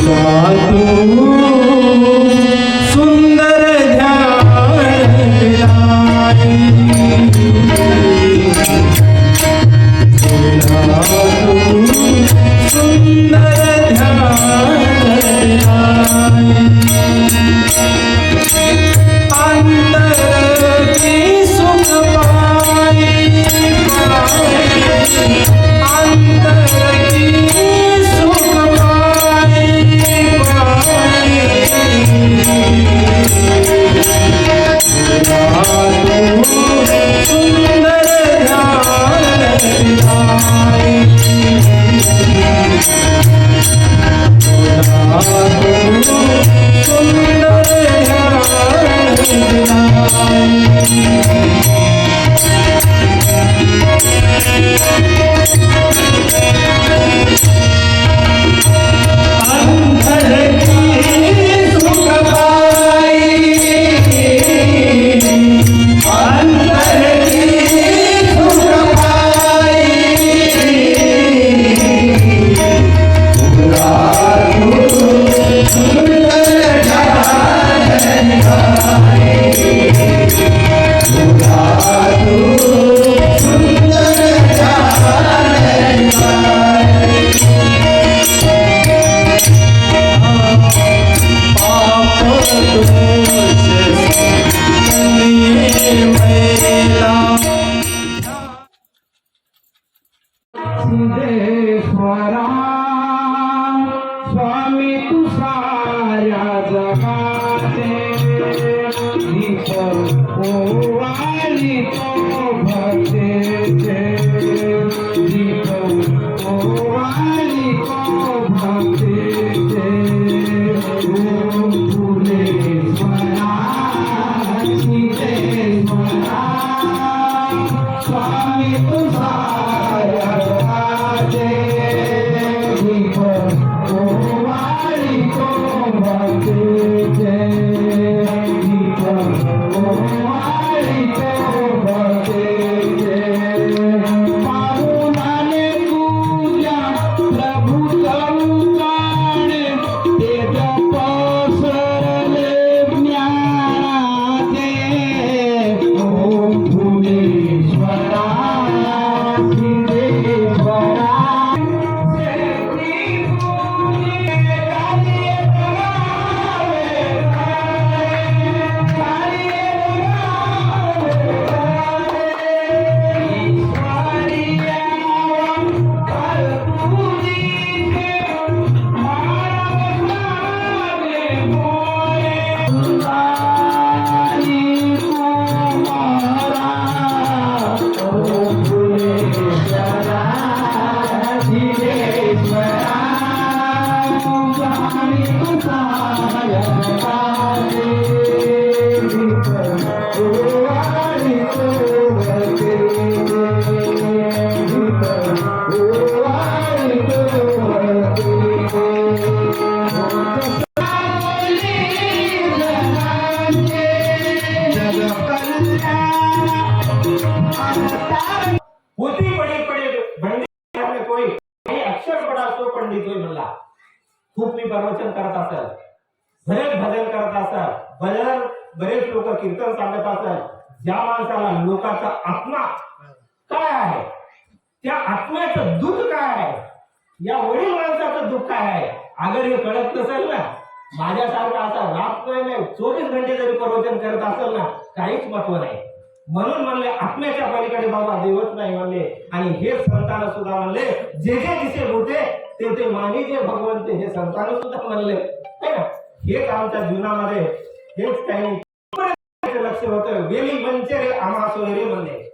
Jesus. Oh, I need to खूप मी प्रवचन करत असत बरेच भजन करत असत भजन बरेच लोक कीर्तन सांगत असत ज्या माणसाला लोकांचा आत्मा काय आहे? त्या आत्म्याचं दुःख काय आहे? या वडील माणसाचं दुःख काय आहे? अगर हे कळत नसेल ना माझ्यासारखा असा रात नाही चोवीस घंटे जरी प्रवचन करत असेल ना काहीच महत्त्व नाही. म्हणून म्हणले आत्म्याच्या पलीकडे बाबा देवत नाही म्हणले. आणि हे संतान सुद्धा म्हणले जे जे दिसे होते ते ते मागे जे भगवंत हे संतान सुद्धा म्हणले. है ना? हेच आमच्या जीवनामध्ये हेच त्यांनी. लक्ष होतं. वेली मंचे रे आम्हा सोयरे म्हणले